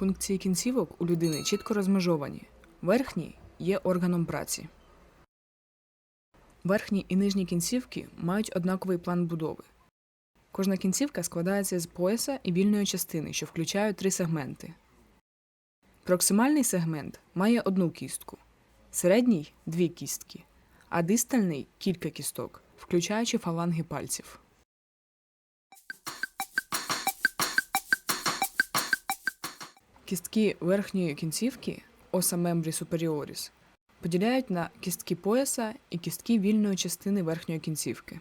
Функції кінцівок у людини чітко розмежовані. Верхній є органом праці. Верхні і нижні кінцівки мають однаковий план будови. Кожна кінцівка складається з пояса і вільної частини, що включають три сегменти. Проксимальний сегмент має одну кістку, середній дві кістки, а дистальний кілька кісток, включаючи фаланги пальців. Кістки верхньої кінцівки оса мембрі superiorис поділяють на кістки пояса і кістки вільної частини верхньої кінцівки.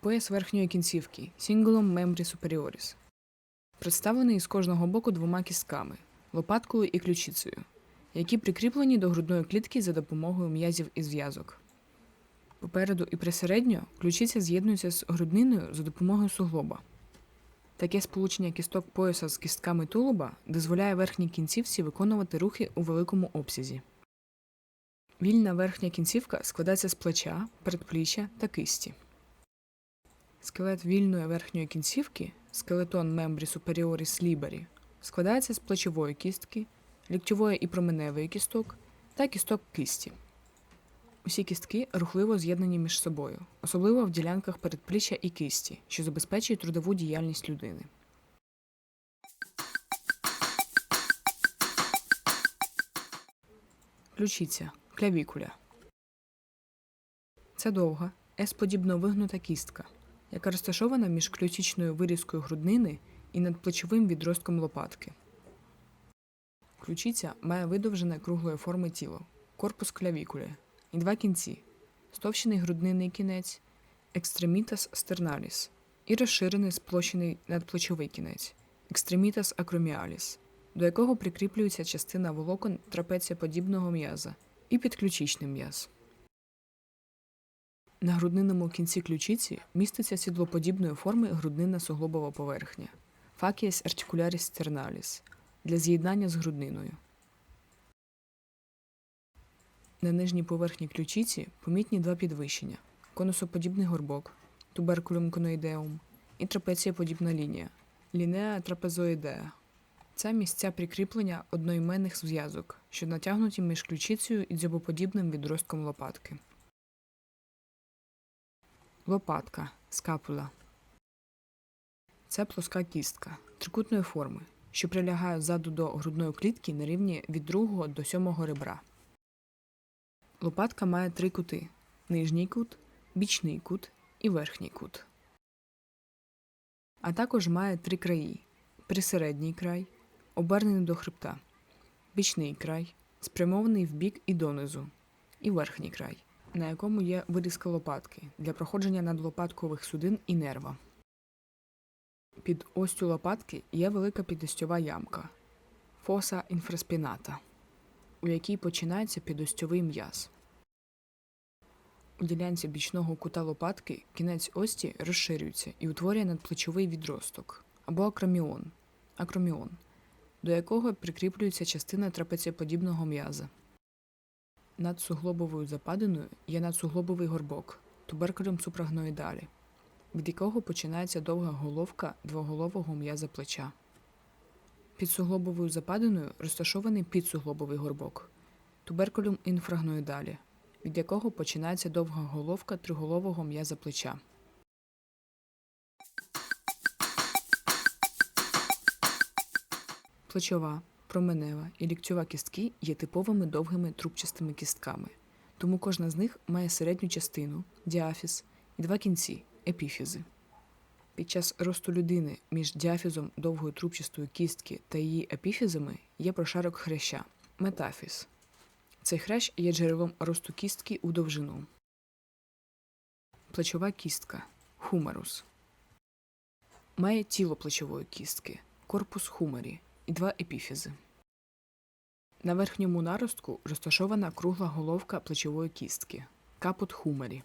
Пояс верхньої кінцівки Cingulum membri superioris представлений з кожного боку двома кістками лопаткою і ключицею, які прикріплені до грудної клітки за допомогою м'язів і зв'язок. Попереду і присередньо ключиця з'єднується з грудниною за допомогою суглоба. Таке сполучення кісток пояса з кістками тулуба дозволяє верхній кінцівці виконувати рухи у великому обсязі. Вільна верхня кінцівка складається з плеча, передпліччя та кисті. Скелет вільної верхньої кінцівки скелетон мембрі superiorис liberi складається з плечової кістки, ліктьової і променевої кісток та кісток кисті. Усі кістки рухливо з'єднані між собою, особливо в ділянках передпліччя і кисті, що забезпечує трудову діяльність людини. Ключиця клявікуля. Це довга, S-подібно вигнута кістка, яка розташована між ключичною вирізкою груднини і надплечовим відростком лопатки. Ключиця має видовжене круглої форми тіло, корпус клявікулі і два кінці стовщений груднинний кінець, екстремітас стерналіс і розширений сплощений надплечовий кінець екстремітас акроміаліс, до якого прикріплюється частина волокон трапецієподібного м'яза і підключичний м'яз. На груднинному кінці ключиці міститься сідлоподібної форми груднинна суглобова поверхня факієс артикуляріс стерналіс для з'єднання з грудниною. На нижній поверхні ключиці помітні два підвищення конусоподібний горбок туберкулюм коноїдеум і трапецієподібна лінія лінеа трапезоїдеа. Це місця прикріплення одноіменних зв'язок, що натягнуті між ключицею і дзьобоподібним відростком лопатки. Лопатка скапула. Це плоска кістка трикутної форми, що прилягає ззаду до грудної клітки на рівні від другого до сьомого ребра. Лопатка має три кути нижній кут, бічний кут і верхній кут. А також має три краї присередній край, обернений до хребта, бічний край, спрямований вбік і донизу, і верхній край, на якому є вирізка лопатки для проходження надлопаткових судин і нерва. Під остю лопатки є велика підостьова ямка фоса інфраспіната, у якій починається підостьовий м'яз. У ділянці бічного кута лопатки кінець ості розширюється і утворює надплечовий відросток або акроміон, акроміон, до якого прикріплюється частина трапецієподібного м'яза. Над суглобовою западиною є надсуглобовий горбок туберкулем супрагноїдалі, від якого починається довга головка двоголового м'яза плеча. Під суглобовою западиною розташований підсуглобовий горбок туберкулюм інфрагноїдалі, від якого починається довга головка триголового м'яза плеча. Плечова, променева і ліктьова кістки є типовими довгими трубчастими кістками, тому кожна з них має середню частину діафіз і два кінці епіфізи. Під час росту людини між діафізом довгої трубчастої кістки та її епіфізами є прошарок хряща метафіз. Цей хрящ є джерелом росту кістки у довжину. Плечова кістка хумерус. Має тіло плечової кістки корпус хумері і два епіфізи. На верхньому наростку розташована кругла головка плечової кістки капут хумері.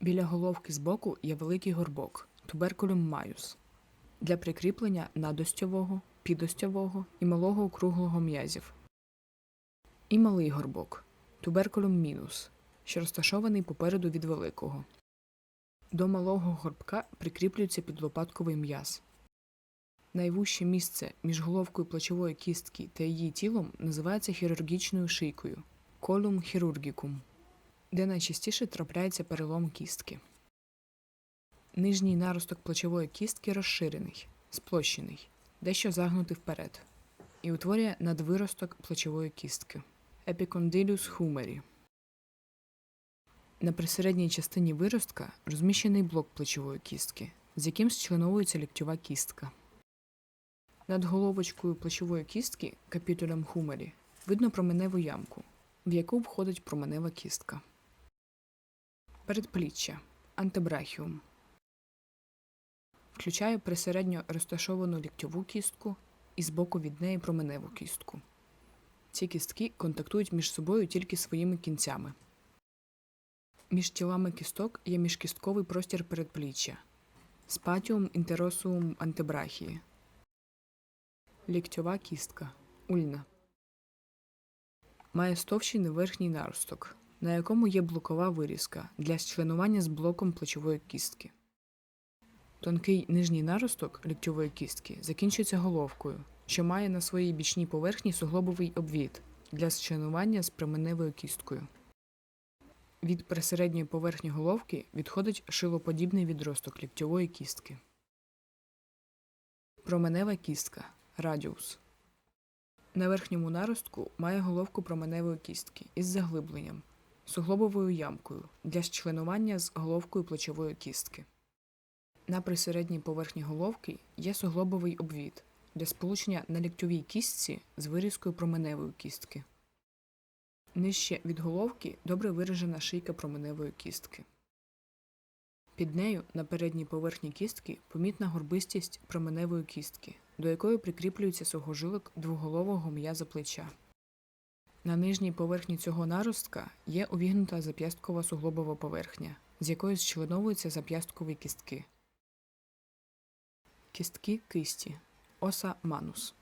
Біля головки збоку є великий горбок туберкулюм майус для прикріплення надостьового, підостьового і малого округлого м'язів. І малий горбок туберкулюм мінус, що розташований попереду від великого. До малого горбка прикріплюється підлопатковий м'яз. Найвужче місце між головкою плечової кістки та її тілом називається хірургічною шийкою колум хірургікум, де найчастіше трапляється перелом кістки. Нижній наросток плечової кістки розширений, сплощений, дещо загнутий вперед, і утворює надвиросток плечової кістки епікондилюс хумері. На присередній частині виростка розміщений блок плечової кістки, з яким зчленовується ліктьова кістка. Над головочкою плечової кістки капітулем хумері видно променеву ямку, в яку входить променева кістка. Передпліччя антебрахіум включає присередньо розташовану ліктьову кістку і збоку від неї променеву кістку. Ці кістки контактують між собою тільки своїми кінцями. Між тілами кісток є міжкістковий простір передпліччя спатіум інтеросуум антебрахії. Ліктьова кістка ульна. Має стовщений верхній наросток, на якому є блокова вирізка для зчленування з блоком плечової кістки. Тонкий нижній наросток ліктьової кістки закінчується головкою, що має на своїй бічній поверхні суглобовий обвід для зчленування з променевою кісткою. Від присередньої поверхні головки відходить шилоподібний відросток ліктьової кістки. Променева кістка радіус. На верхньому наростку має головку променевої кістки із заглибленням, суглобовою ямкою для зчленування з головкою плечової кістки. На присередній поверхні головки є суглобовий обвід для сполучення на ліктьовій кістці з вирізкою променевої кістки. Нижче від головки добре виражена шийка променевої кістки. Під нею на передній поверхні кістки помітна горбистість променевої кістки, до якої прикріплюється сухожилок двоголового м'яза плеча. На нижній поверхні цього наростка є увігнута зап'ясткова суглобова поверхня, з якої зчленовуються зап'ясткові кістки. Кістки кисті оса манус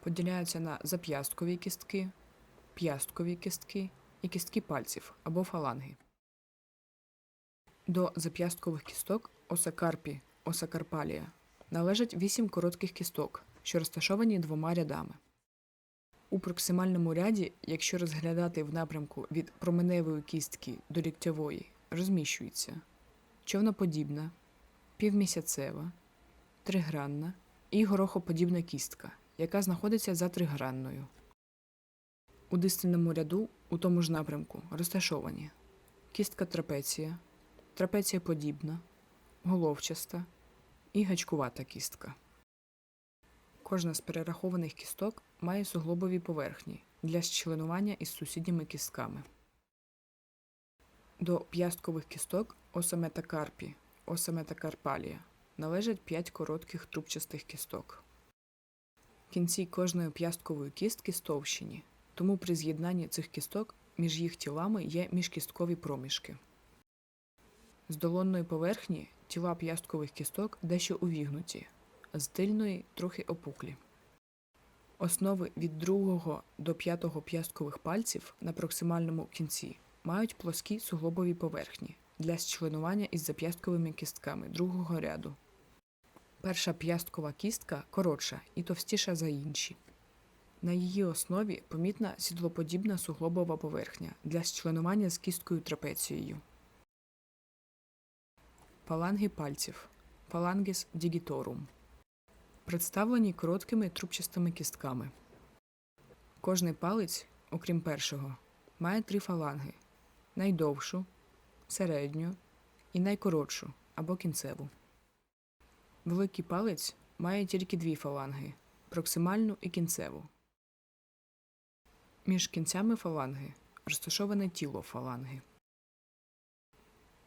поділяються на зап'ясткові кістки, п'ясткові кістки і кістки пальців або фаланги. До зап'ясткових кісток осакарпі, осакарпалія належать вісім коротких кісток, що розташовані двома рядами. У проксимальному ряді, якщо розглядати в напрямку від променевої кістки до ліктьової, розміщується човноподібна, півмісяцева, тригранна і горохоподібна кістка, яка знаходиться за тригранною. У дистильному ряду у тому ж напрямку розташовані кістка трапеція, трапеція подібна, головчаста і гачкувата кістка. Кожна з перерахованих кісток має суглобові поверхні для зчленування із сусідніми кістками. До п'ясткових кісток осаметакарпі, осаметакарпалія належать 5 коротких трубчастих кісток. Кінці кожної п'ясткової кістки стовщені, тому при з'єднанні цих кісток між їх тілами є міжкісткові проміжки. З долонної поверхні тіла п'ясткових кісток дещо увігнуті, а з тильної трохи опуклі. Основи від другого до п'ятого п'ясткових пальців на проксимальному кінці мають плоскі суглобові поверхні для зчленування із зап'ястковими кістками другого ряду. Перша п'ясткова кістка коротша і товстіша за інші. На її основі помітна сідлоподібна суглобова поверхня для зчленування з кісткою трапецією. Паланги пальців Палангіс дігіторум. Представлені короткими трубчастими кістками. Кожний палець, окрім першого, має три фаланги найдовшу, середню і найкоротшу або кінцеву. Великий палець має тільки дві фаланги проксимальну і кінцеву. Між кінцями фаланги розташоване тіло фаланги.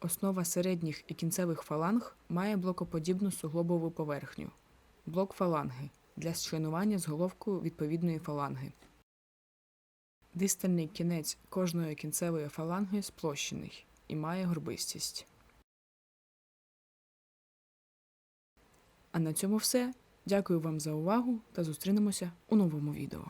Основа середніх і кінцевих фаланг має блокоподібну суглобову поверхню блок фаланги для зчленування з головкою відповідної фаланги. Дистальний кінець кожної кінцевої фаланги сплощений і має горбистість. А на цьому все. Дякую вам за увагу та зустрінемося у новому відео.